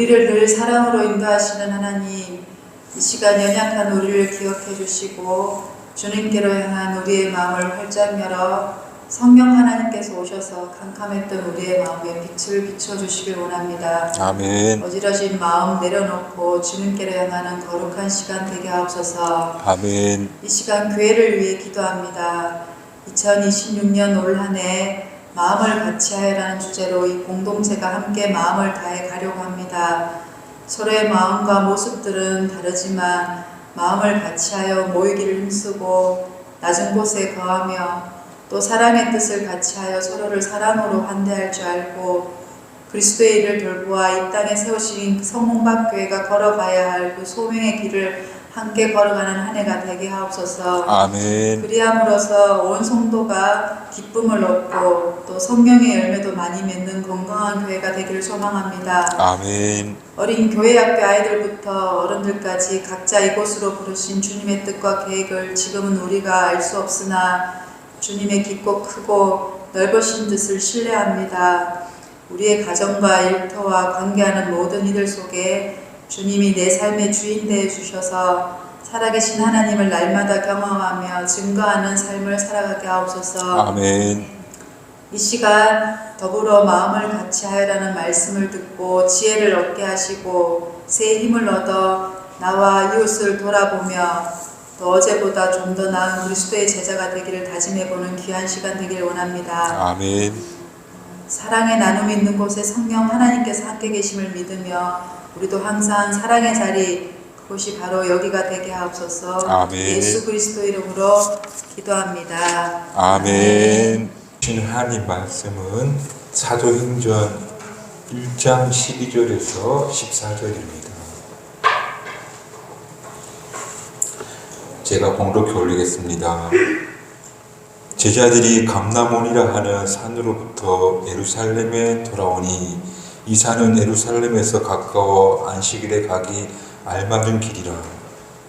우리를 늘 사랑으로 인도하시는 하나님, 이 시간 연약한 우리를 기억해 주시고 주님께로 향한 우리의 마음을 활짝 열어 성령 하나님께서 오셔서 캄캄했던 우리의 마음에 빛을 비춰 주시길 원합니다. 아멘. 어지러진 마음 내려놓고 주님께로 향하는 거룩한 시간 되게 하옵소서. 아멘. 이 시간 교회를 위해 기도합니다. 2026년 올 한해 마음을 같이 하여라는 주제로 이 공동체가 함께 마음을 다해 가려고 합니다. 서로의 마음과 모습들은 다르지만 마음을 같이 하여 모이기를 힘쓰고 낮은 곳에 거하며 또 사랑의 뜻을 같이 하여 서로를 사랑으로 환대할 줄 알고 그리스도의 일을 돌보아 이 땅에 세우신 성문박교회가 걸어가야 할 그 소명의 길을 함께 걸어가는 한 해가 되게 하옵소서. 아멘. 그리함으로써 온 성도가 기쁨을 얻고 또 성령의 열매도 많이 맺는 건강한 교회가 되기를 소망합니다. 아멘. 어린 교회학교 아이들부터 어른들까지 각자 이곳으로 부르신 주님의 뜻과 계획을 지금은 우리가 알 수 없으나 주님의 깊고 크고 넓으신 뜻을 신뢰합니다. 우리의 가정과 일터와 관계하는 모든 이들 속에 주님이 내 삶의 주인 되어 주셔서 살아계신 하나님을 날마다 경험하며 증거하는 삶을 살아가게 하옵소서. 아멘. 이 시간 더불어 마음을 같이 하여라는 말씀을 듣고 지혜를 얻게 하시고 새 힘을 얻어 나와 이웃을 돌아보며 또 어제보다 좀 더 나은 그리스도의 제자가 되기를 다짐해 보는 귀한 시간 되기를 원합니다. 아멘. 사랑의 나눔이 있는 곳에 성령 하나님께서 함께 계심을 믿으며 우리도 항상 사랑의 자리 그곳이 바로 여기가 되게 하옵소서. 아멘. 예수 그리스도 이름으로 기도합니다. 아멘. 주신 하나님 말씀은 사도행전 1장 12절에서 14절입니다. 제가 봉독해 올리겠습니다. 제자들이 감나몬이라 하는 산으로부터 예루살렘에 돌아오니 이 산은 예루살렘에서 가까워 안식일에 가기 알맞은 길이라.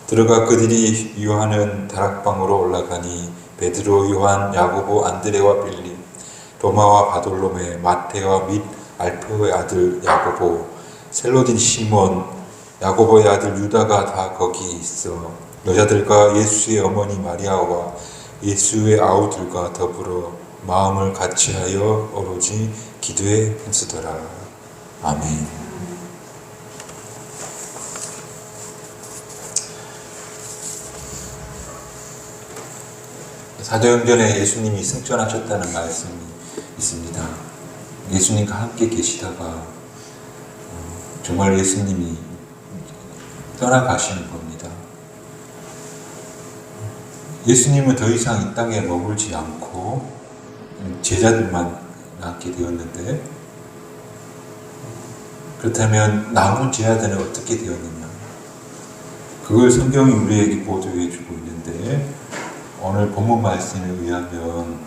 들어가 그들이 유하는 다락방으로 올라가니 베드로, 요한, 야고보, 안드레와 빌립, 도마와 바돌로메, 마테와 및 알페오의 아들 야고보, 셀로딘 시몬, 야고보의 아들 유다가 다 거기 있어. 여자들과 예수의 어머니 마리아와 예수의 아우들과 더불어 마음을 같이하여 오로지 기도에 힘쓰더라. 아멘. 사도행전에 예수님이 승천하셨다는 말씀이 있습니다. 예수님과 함께 계시다가 어, 정말 예수님이 떠나가시는 겁니다. 예수님은 더 이상 이 땅에 머물지 않고 제자들만 남게 되었는데 그렇다면 남은 제자들은 어떻게 되었느냐? 그걸 성경이 우리에게 보도해 주고 있는데 오늘 본문 말씀에 의하면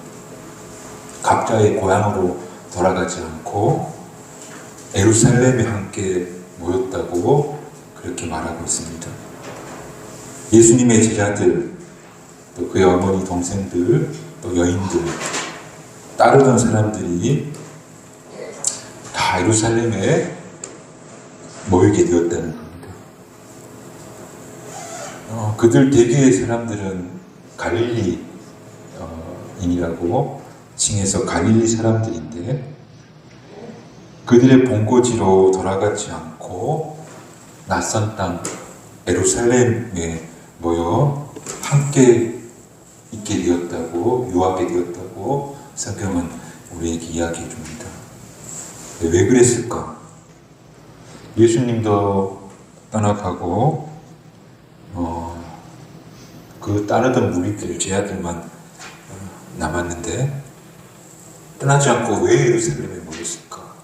각자의 고향으로 돌아가지 않고 에루살렘에 함께 모였다고 그렇게 말하고 있습니다. 예수님의 제자들, 또 그의 어머니 동생들, 또 여인들, 따르던 사람들이 다 예루살렘에 모이게 되었다는 겁니다. 어, 그들 대개의 사람들은 갈릴리 어, 인이라고 칭해서 갈릴리 사람들인데 그들의 본고지로 돌아가지 않고 낯선 땅 에루살렘에 모여 함께 있게 되었다고 유하게 되었다고 성경은 우리에게 이야기해 줍니다. 왜 그랬을까? 예수님도 떠나가고 어, 그 따르던 무리들 제자들만 어, 남았는데 떠나지 않고 왜 예루살렘에 모였을까?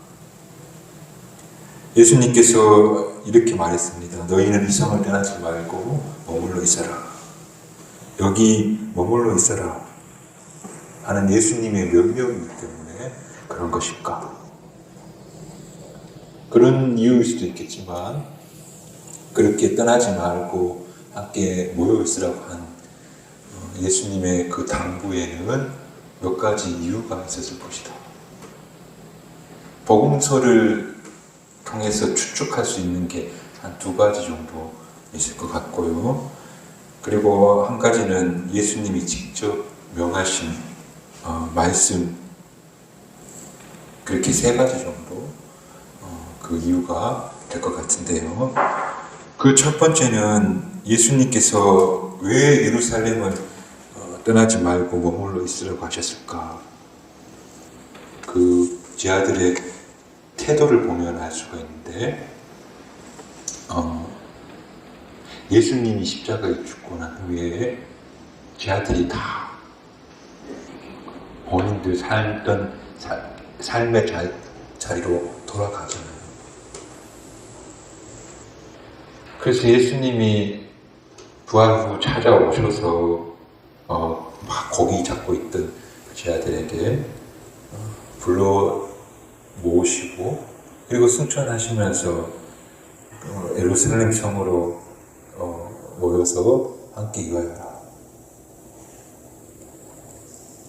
예수님께서 이렇게 말했습니다. 너희는 이 성을 떠나지 말고 머물러 있어라. 여기 머물러 있어라. 하는 예수님의 명령이기 때문에 그런 것일까? 그런 이유일 수도 있겠지만 그렇게 떠나지 말고 함께 모여 있으라고 한 어, 예수님의 그 당부에는 몇 가지 이유가 있었을 것이다. 복음서를 통해서 추측할 수 있는 게 한 두 가지 정도 있을 것 같고요. 그리고 한 가지는 예수님이 직접 명하신 어, 말씀 그렇게 세 가지 정도 어, 그 이유가 될 것 같은데요. 그 첫 번째는 예수님께서 왜 예루살렘을 어, 떠나지 말고 머물러 있으라고 하셨을까? 그 제아들의 태도를 보면 알 수가 있는데, 어, 예수님이 십자가에 죽고 난 후에 제 아들이 다 본인들 살던 사- 삶의 자, 자리로 돌아가잖아요. 그래서 예수님이 부활 후 찾아오셔서 어, 막 고기 잡고 있던 제 아들에게 어, 불러 모으시고 그리고 승천하시면서 어, 예루살렘 성으로 어, 모여서 함께 이와라.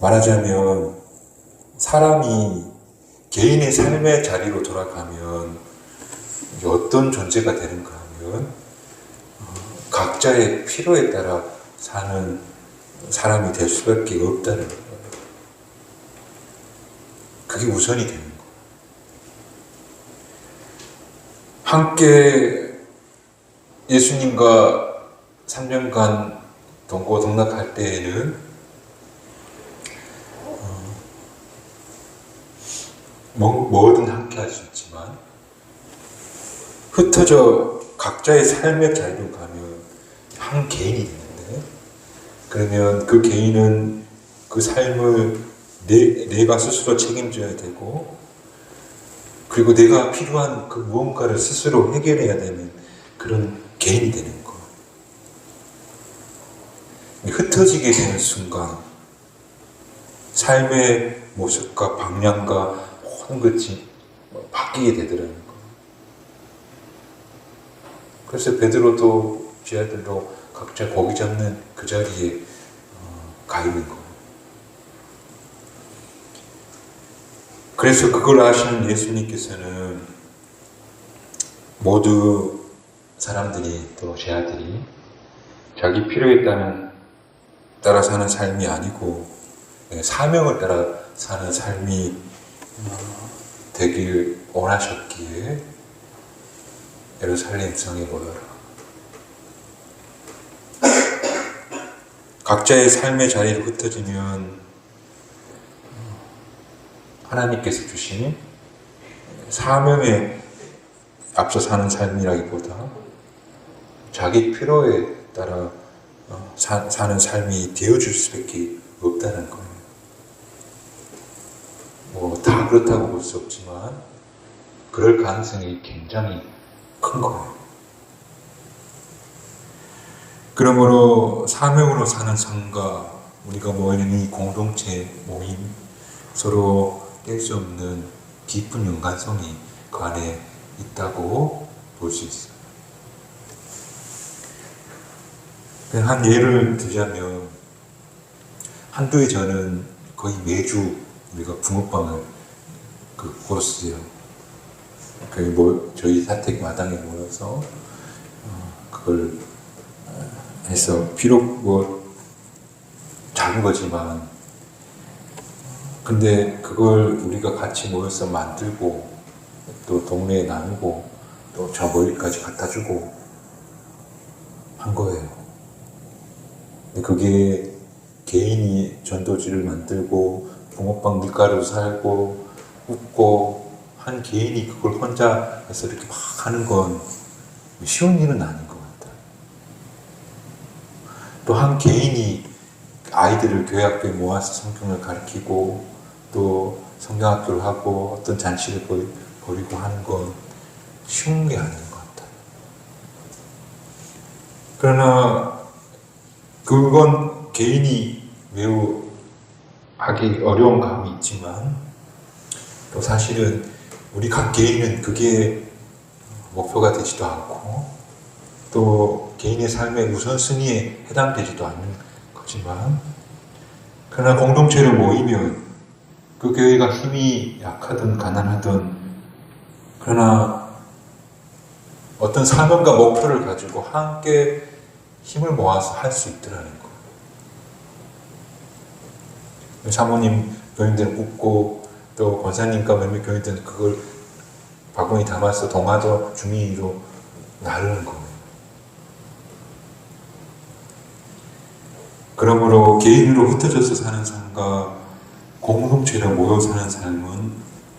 말하자면 사람이 개인의 삶의 자리로 돌아가면 어떤 존재가 되는가 하면 어, 각자의 필요에 따라 사는 사람이 될 수밖에 없다는 거예요. 그게 우선이 되는 거예요. 함께 예수님과 3년간 동고동락할 때에는 뭐, 뭐든 함께 할 수 있지만 흩어져 각자의 삶의 자리로 가면 한 개인이 있는데 그러면 그 개인은 그 삶을 내, 내가 스스로 책임져야 되고 그리고 내가 필요한 그 무언가를 스스로 해결해야 되는 그런 개인이 되는 거. 흩어지게 되는 순간 삶의 모습과 방향과 모든 것이 바뀌게 되더라는 거. 그래서 베드로도 지하들도 각자 고기 잡는 그 자리에 어, 가 있는 거. 그래서 그걸 아시는 예수님께서는 모두 사람들이 또 제 아들이 자기 필요에 따른 따라 사는 삶이 아니고 예, 사명을 따라 사는 삶이 어, 되길 원하셨기에 예루살렘 성에 모여라. 각자의 삶의 자리로 흩어지면 하나님께서 주신 사명에 앞서 사는 삶이라기보다 자기 필요에 따라 어, 사, 사는 삶이 되어줄 수밖에 없다는 거예요. 뭐 다 그렇다고 볼 수 없지만 그럴 가능성이 굉장히 큰 거예요. 그러므로 사명으로 사는 삶과 우리가 모이는 이 공동체 모임 서로 뗄 수 없는 깊은 연관성이 그 안에 있다고 볼 수 있어요. 한 예를 들자면 한두 해 전은 거의 매주 우리가 붕어빵을 그 구웠어요. 그 뭐, 저희 사택 마당에 모여서 어, 그걸 어, 해서 비록 뭐 작은 거지만 근데 그걸 우리가 같이 모여서 만들고 또 동네에 나누고 또 저 멀리까지 갖다 주고 한 거예요. 그게 개인이 전도지를 만들고 붕어빵 밀가루 살고 굽고 한 개인이 그걸 혼자 해서 이렇게 막 하는 건 쉬운 일은 아닌 것 같아요. 또 한 개인이 아이들을 교회 학교에 모아서 성경을 가르치고 또 성경학교를 하고 어떤 잔치를 벌- 벌이고 하는 건 쉬운 게 아닌 것 같아요. 그러나 그건 개인이 매우 하기 어려운 감이 있지만 또 사실은 우리 각 개인은 그게 목표가 되지도 않고 또 개인의 삶의 우선순위에 해당되지도 않는 거지만 그러나 공동체로 모이면 그 교회가 힘이 약하든 가난하든 그러나 어떤 사명과 목표를 가지고 함께 힘을 모아서 할 수 있더라는 거예요. 사모님 교인들은 웃고 또 권사님과 몇몇 교인들은 그걸 바구니 담아서 동화도 중의로 나르는 거예요. 그러므로 개인으로 흩어져서 사는 삶과 공동체로 모여 사는 삶은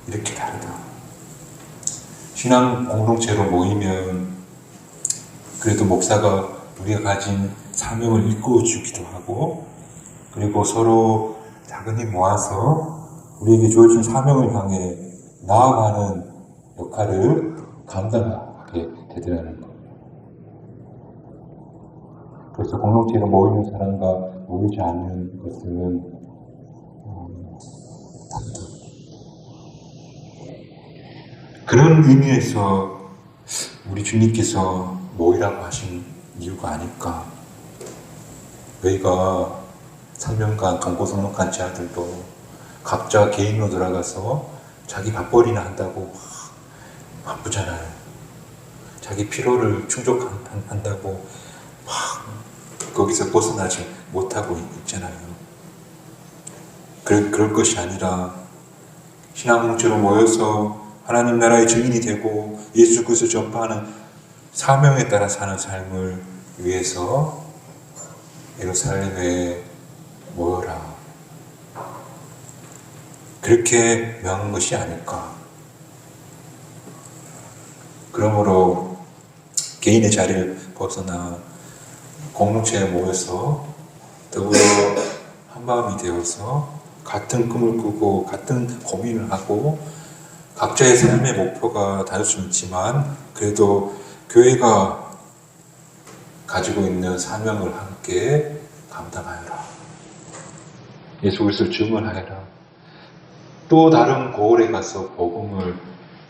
이렇게 다르다. 신앙 공동체로 모이면 그래도 목사가 우리가 가진 사명을 일구어 주기도 하고 그리고 서로 작은 힘 모아서 우리에게 주어진 사명을 향해 나아가는 역할을 감당하게 되더라는 것. 그래서 공동체로 모이는 사람과 모이지 않는 것은 음. 그런 의미에서 우리 주님께서 모이라고 하신 이유가 아닐까. 저희가 사명관, 강고성록한 자들도 각자 개인으로 들어가서 자기 밥벌이나 한다고 막 바쁘잖아요. 자기 피로를 충족한다고 막 거기서 벗어나지 못하고 있잖아요. 그럴, 그럴 것이 아니라 신앙공체로 모여서 하나님 나라의 증인이 되고 예수 그리스도 전파하는 사명에 따라 사는 삶을 위해서 예루살렘에 모여라. 그렇게 명한 것이 아닐까. 그러므로 개인의 자리를 벗어나 공동체에 모여서 더불어 한마음이 되어서 같은 꿈을 꾸고 같은 고민을 하고 각자의 삶의 목표가 다를 수 있지만 그래도 교회가 가지고 있는 사명을 함께 감당하여라. 예수 그리스도를 증언하여라. 또 다른 고을에 가서 복음을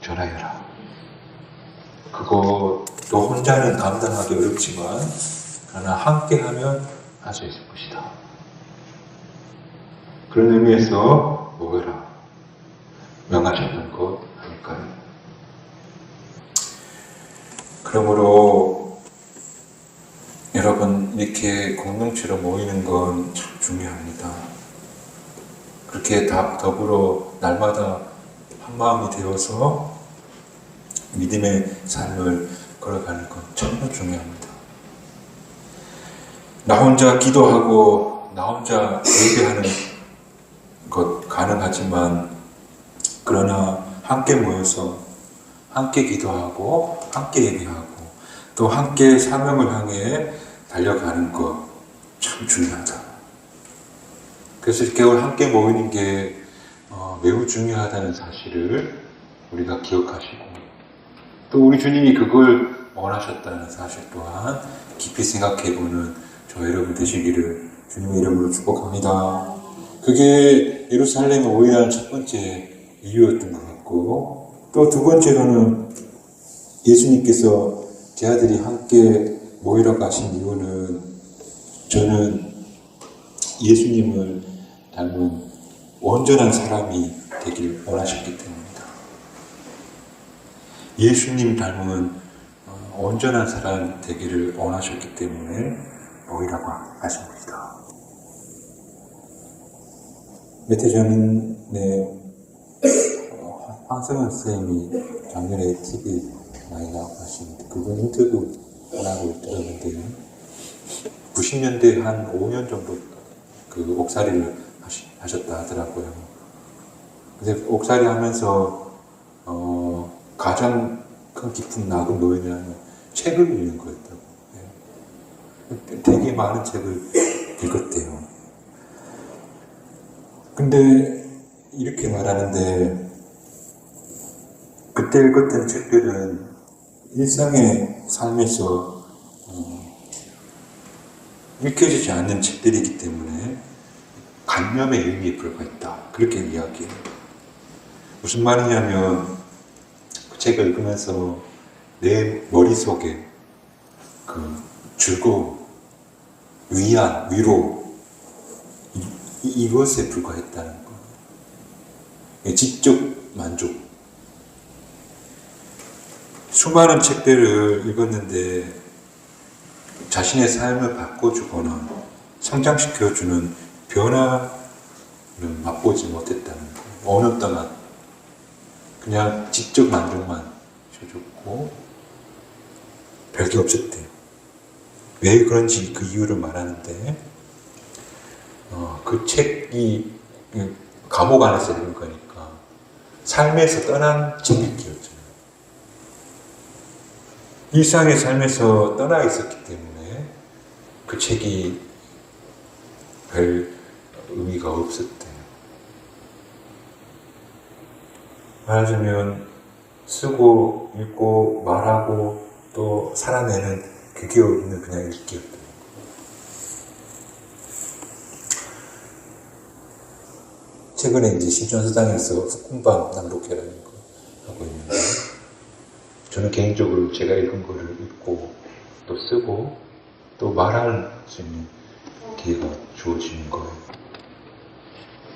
전하여라. 또 혼자는 감당하기 어렵지만 그러나 함께하면 할 수 있을 것이다. 그런 의미에서 모여라. 명하셨던 것 아닐까요? 그러므로 여러분 이렇게 공동체로 모이는 건 참 중요합니다. 그렇게 다 더불어 날마다 한 마음이 되어서 믿음의 삶을 걸어가는 건 정말 중요합니다. 나 혼자 기도하고 나 혼자 예배하는 것 가능하지만 그러나 함께 모여서 함께 기도하고 함께 예배하고 또 함께 사명을 향해 달려가는 것 참 중요하다. 그래서 이렇게 함께 모이는 게 어, 매우 중요하다는 사실을 우리가 기억하시고 또 우리 주님이 그걸 원하셨다는 사실 또한 깊이 생각해보는 저 여러분 되시기를 주님의 이름으로 축복합니다. 그게 예루살렘에 오해한 첫 번째 이유였던 것 같고 또 두 번째로는 예수님께서 제 아들이 함께 모이러 가신 이유는 저는 예수님을 닮은 온전한 사람이 되길 원하셨기 때문입니다. 예수님 닮은 어, 온전한 사람 되기를 원하셨기 때문에 모이라고 전에 어, 황성현 선생님이 작년에 TV 많이 나오고 하시는데 그분 인터뷰 하나를 들었는데요. 90년대 한 5년 정도 그 옥살이를 하시, 하셨다 하더라고요. 근데 옥살이 하면서 어, 가장 큰 깊은 낙은 뭐였냐면 책을 읽는 거였다고. 예. 되게 많은 책을 읽었대요. 근데 이렇게 말하는데 그때 읽었던 책들은 일상의 삶에서 어, 읽혀지지 않는 책들이기 때문에 관념의 의미에 불과했다. 그렇게 이야기해요. 무슨 말이냐면 그 책을 읽으면서 내 머릿속에 그 즐거움, 위안, 위로 이, 이- 이것에 불과했다는 거. 지적 만족. 수많은 책들을 읽었는데 자신의 삶을 바꿔주거나 성장시켜주는 변화를 맛보지 못했다는 거. 어느 동안 그냥 지적 만족만 줘줬고 별게 없었대요. 왜 그런지 그 이유를 말하는데 어, 그 책이 그 감옥 안에서 읽은 거니까 삶에서 떠난 책이었잖아요. 일상의 삶에서 떠나 있었기 때문에 그 책이 별 의미가 없었대요. 말하자면 쓰고 읽고 말하고 또 살아내는 그게 있는 그냥 읽기였대요. 최근에 이제 신천수당에서 후kum방 낭독회라는 거 하고 있는데 저는 개인적으로 제가 읽은 거를 읽고 또 쓰고 또 말할 수 있는 기회가 주어지는 거예요.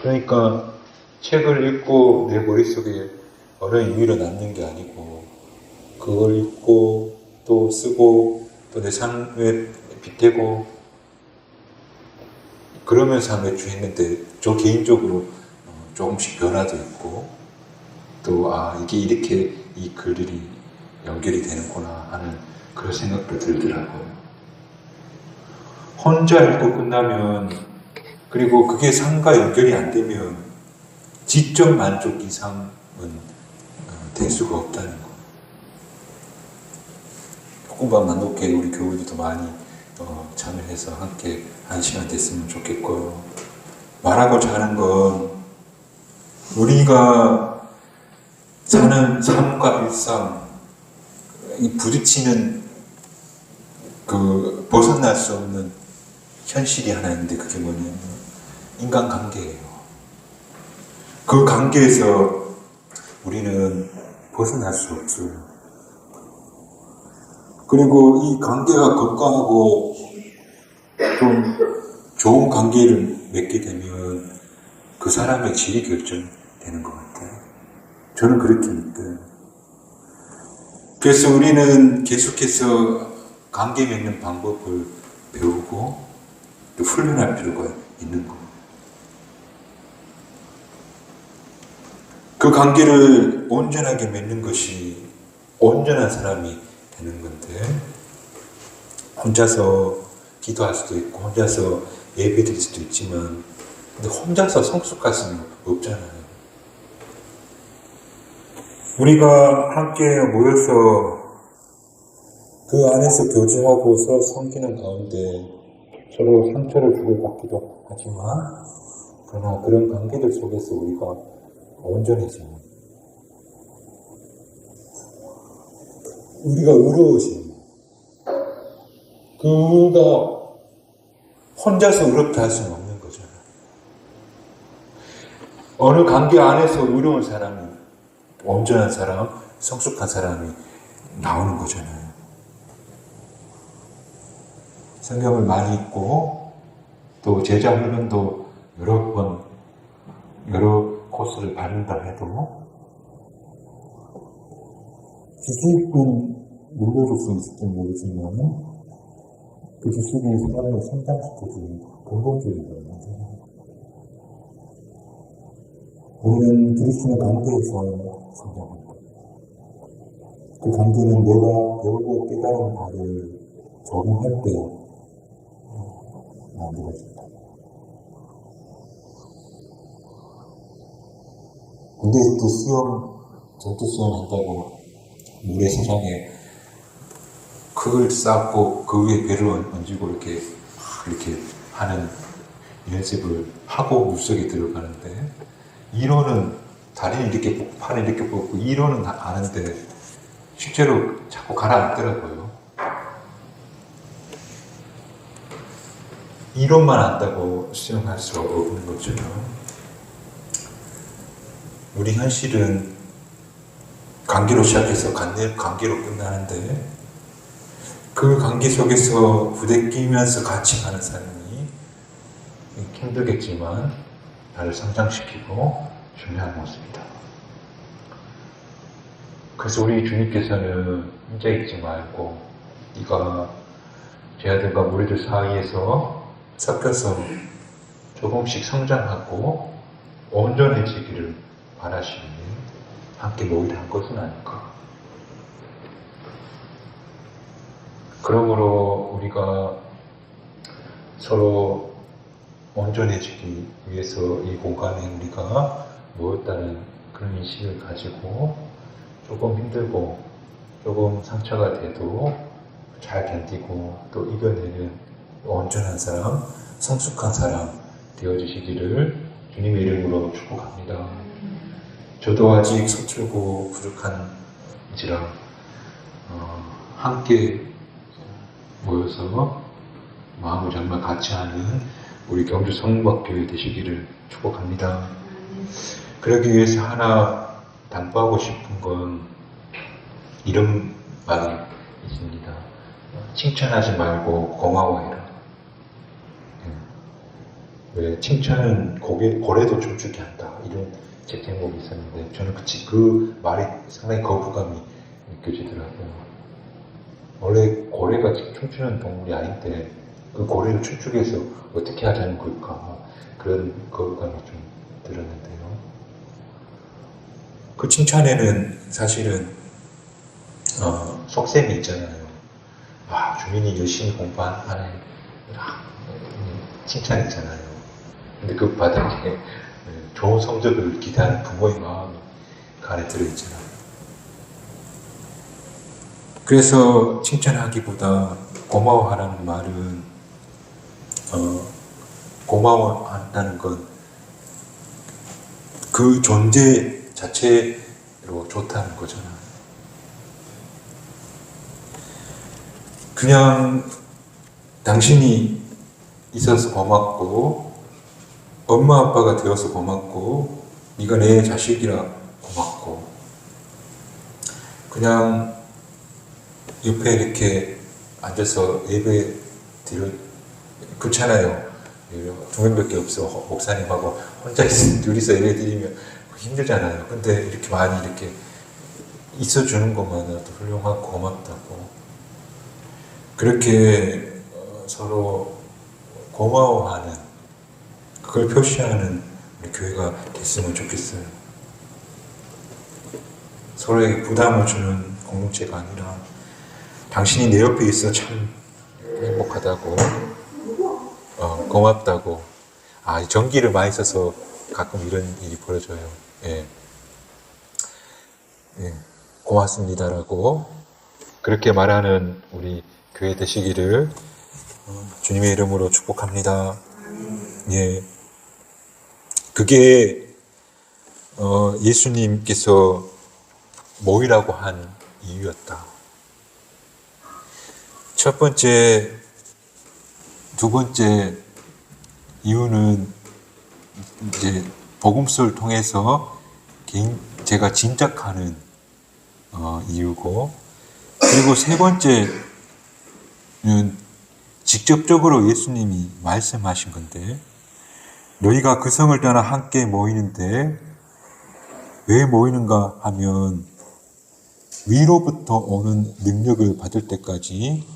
그러니까 책을 읽고 내 머릿속에 어느 의미로 남는 게 아니고 그걸 읽고 또 쓰고 또 내 삶에 빗대고 그러면서 한 몇 주 했는데 저 개인적으로 어, 조금씩 변화도 있고 또 아 이게 이렇게 이 글들이 연결이 되는구나 하는 그런 생각도 들더라고요. 혼자 읽고 끝나면 그리고 그게 삶과 연결이 안 되면 지적 만족 이상은 어, 될 수가 없다는 거. 조금만 만독회 우리 교우들도 많이 어, 참여 해서 함께 한 시간 됐으면 좋겠고요. 말하고자 하는 건 우리가 사는 삶과 일상 이 부딪히는 그 벗어날 수 없는 현실이 하나 있는데 그게 뭐냐면 인간관계예요. 그 관계에서 우리는 벗어날 수 없어요. 그리고 이 관계가 건강하고 좀 좋은 관계를 맺게 되면 그 사람의 질이 결정되는 것 같아요. 저는 그렇게 믿어요. 그래서 우리는 계속해서 관계 맺는 방법을 배우고 또 훈련할 필요가 있는 거. 그 관계를 온전하게 맺는 것이 온전한 사람이 되는 건데 혼자서 기도할 수도 있고 혼자서 예배 드릴 수도 있지만 근데 혼자서 성숙할 수는 없잖아요. 우리가 함께 모여서 그 안에서 교제하고 서로 섬기는 가운데 서로 상처를 주고받기도 하지만 그러나 그런 관계들 속에서 우리가 온전해지는 우리가 의로워지는 그가 혼자서 의롭다 할 수는 없는 거잖아요. 어느 관계 안에서 의로운 사람이 온전한 사람, 성숙한 사람이 나오는 거잖아요. 성경을 많이 읽고 또 제자 훈련도 여러 번 여러 코스를 밟는다 해도 지식은 눌러줄 수 있을지 모르지만 그 지식이 사람을 성장시켜주는 근본적인 거예요. 우리는 그리스도의 관계에서. 그 관계는 내가 배우고 깨달은 바를 적용할 때 만들어진다. 근데 또 수영, 전투 수영 한다고 물의 세상에 그걸 쌓고 그 위에 배를 얹- 얹고 이렇게 막 이렇게 하는 연습을 하고 물속에 들어가는데 이론은 다리는 이렇게 뻗고 팔은 이렇게 뻗고 이론은 다 아는데 실제로 자꾸 가라앉더라고요. 이론만 안다고 수영할 수 없는 것처럼 우리 현실은 관계로 시작해서 관계, 관계로 끝나는데 그 관계 속에서 부대끼면서 같이 가는 삶이 힘들겠지만 나를 성장시키고 중요한 모습이다. 그래서 우리 주님께서는 혼자 있지 말고 네가 제 아들과 무리들 사이에서 섞여서 조금씩 성장하고 온전해지기를 바라시니 함께 모이라 한 것은 아닐까. 그러므로 우리가 서로 온전해지기 위해서 이 공간에 우리가 모였다는 그런 인식을 가지고 조금 힘들고 조금 상처가 돼도 잘 견디고 또 이겨내는 온전한 사람, 성숙한 사람 되어주시기를 주님의 이름으로 축복합니다. 저도 아직 서툴고 부족한지라 어, 함께 모여서 마음을 정말 같이 하는 우리 경주 성박교회 되시기를 축복합니다. 그러기 위해서 하나 당부하고 싶은 건 말이 있습니다. 칭찬하지 말고 고마워해라. 예. 왜 칭찬은 고개, 고래도 춤추게 한다. 이런 책 제목이 있었는데 저는 그치 그 말이 상당히 거부감이 느껴지더라고요. 원래 고래가 춤추는 동물이 아닌데 그 고래를 춤추게 해서 어떻게 하자는 걸까 그런 거부감이 좀 들었는데요. 그 칭찬에는 사실은 어, 속셈이 있잖아요. 아 주민이 열심히 공부하네 칭찬 있잖아요. 근데 그 바닥에 좋은 성적을 기대하는 부모의 마음이 그 안에 들어있잖아요. 그래서 칭찬하기보다 고마워하라는 말은 어, 고마워한다는 건 그 존재 자체로 좋다는 거잖아요. 그냥 당신이 있어서 고맙고 엄마 아빠가 되어서 고맙고 네가 내 자식이라 고맙고 그냥 옆에 이렇게 앉아서 예배 드려 그렇잖아요. 두 명밖에 없어 목사님하고 혼자 있, 둘이서 예배 드리면 힘들잖아요. 근데 이렇게 많이 이렇게 있어주는 것만으로도 훌륭하고 고맙다고 그렇게 어, 서로 고마워하는 그걸 표시하는 우리 교회가 됐으면 좋겠어요. 서로에게 부담을 주는 공동체가 아니라 당신이 내 옆에 있어 참 행복하다고 어, 고맙다고 아 전기를 많이 써서 가끔 이런 일이 벌어져요. 예. 예. 고맙습니다라고 그렇게 말하는 우리 교회 되시기를 어, 주님의 이름으로 축복합니다. 예. 그게 어, 예수님께서 모이라고 한 이유였다. 첫 번째, 두 번째 이유는 이제 복음서를 통해서 제가 짐작하는 어, 이유고 그리고 세 번째는 직접적으로 예수님이 말씀하신 건데 너희가 그 성을 떠나 함께 모이는데 왜 모이는가 하면 위로부터 오는 능력을 받을 때까지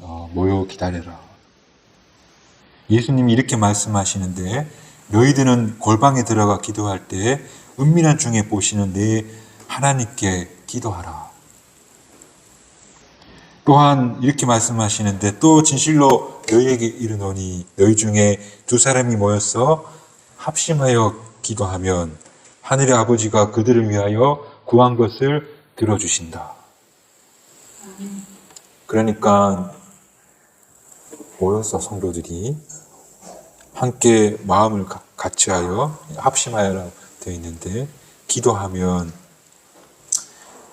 어, 모여 기다려라. 예수님이 이렇게 말씀하시는데 너희들은 골방에 들어가 기도할 때 은밀한 중에 보시는 내 하나님께 기도하라. 또한 이렇게 말씀하시는데 또 진실로 너희에게 이르노니 너희 중에 두 사람이 모여서 합심하여 기도하면 하늘의 아버지가 그들을 위하여 구한 것을 들어주신다. 그러니까 모여서 성도들이 함께 마음을 가- 같이 하여 합심하여라 되어 있는데 기도하면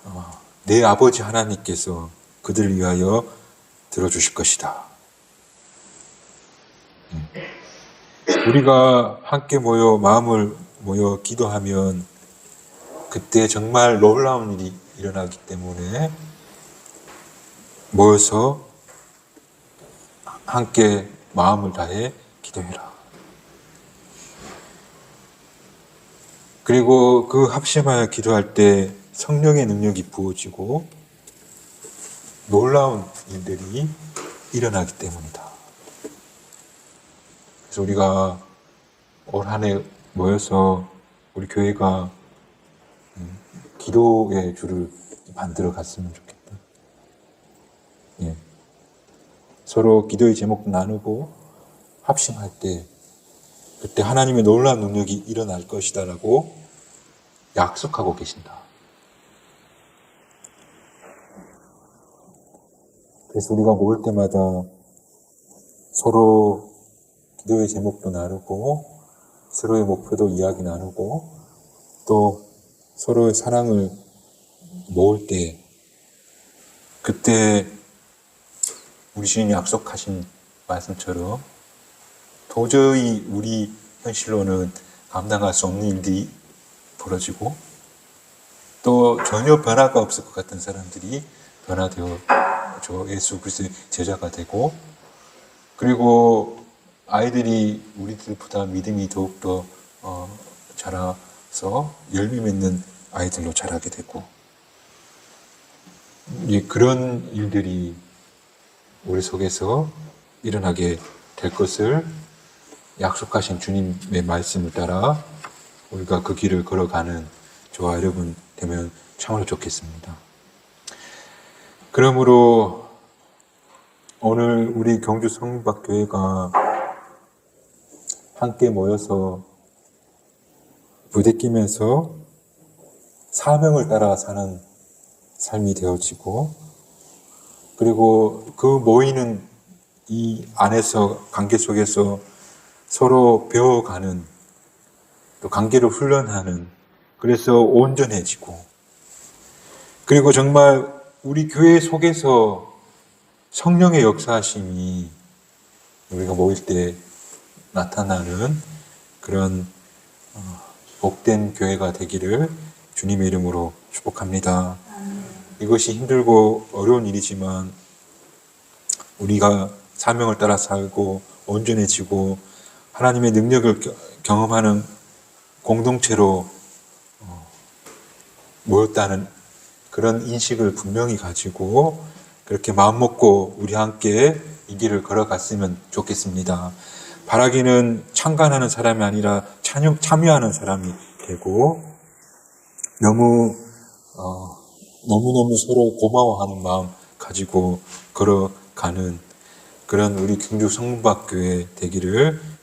어, 내 아버지 하나님께서 그들을 위하여 들어주실 것이다. 음. 우리가 함께 모여 마음을 모여 기도하면 그때 정말 놀라운 일이 일어나기 때문에 모여서 함께 마음을 다해 기도해라. 그리고 그 합심하여 기도할 때 성령의 능력이 부어지고 놀라운 일들이 일어나기 때문이다. 그래서 우리가 올 한 해 모여서 우리 교회가 음, 기도의 줄을 만들어 갔으면 좋겠다. 예. 서로 기도의 제목도 나누고 합심할 때 그때 하나님의 놀라운 능력이 일어날 것이다라고 약속하고 계신다. 그래서 우리가 모일 때마다 서로 기도의 제목도 나누고 서로의 목표도 이야기 나누고 또 서로의 사랑을 모을 때 그때 우리 주님이 약속하신 말씀처럼 도저히 우리 현실로는 감당할 수 없는 일들이 벌어지고 또 전혀 변화가 없을 것 같은 사람들이 변화되어 저 예수 그리스도의 제자가 되고 그리고 아이들이 우리들보다 믿음이 더욱더 어, 자라서 열매 맺는 아이들로 자라게 되고 예, 그런 일들이 우리 속에서 일어나게 될 것을 약속하신 주님의 말씀을 따라 우리가 그 길을 걸어가는 저와 여러분 되면 참으로 좋겠습니다. 그러므로 오늘 우리 경주 성박교회가 함께 모여서 부대끼면서 사명을 따라 사는 삶이 되어지고 그리고 그 모이는 이 안에서 관계 속에서 서로 배워가는 또 관계를 훈련하는 그래서 온전해지고 그리고 정말 우리 교회 속에서 성령의 역사하심이 우리가 모일 때 나타나는 그런 어, 복된 교회가 되기를 주님의 이름으로 축복합니다. 이것이 힘들고 어려운 일이지만 우리가 사명을 따라 살고 온전해지고 하나님의 능력을 겨- 경험하는 공동체로 어, 모였다는 그런 인식을 분명히 가지고 그렇게 마음 먹고 우리 함께 이 길을 걸어갔으면 좋겠습니다. 바라기는 참관하는 사람이 아니라 참여, 참여하는 사람이 되고 너무 어, 너무너무 서로 고마워하는 마음 가지고 걸어가는 그런 우리 경주 성문박교회 되기를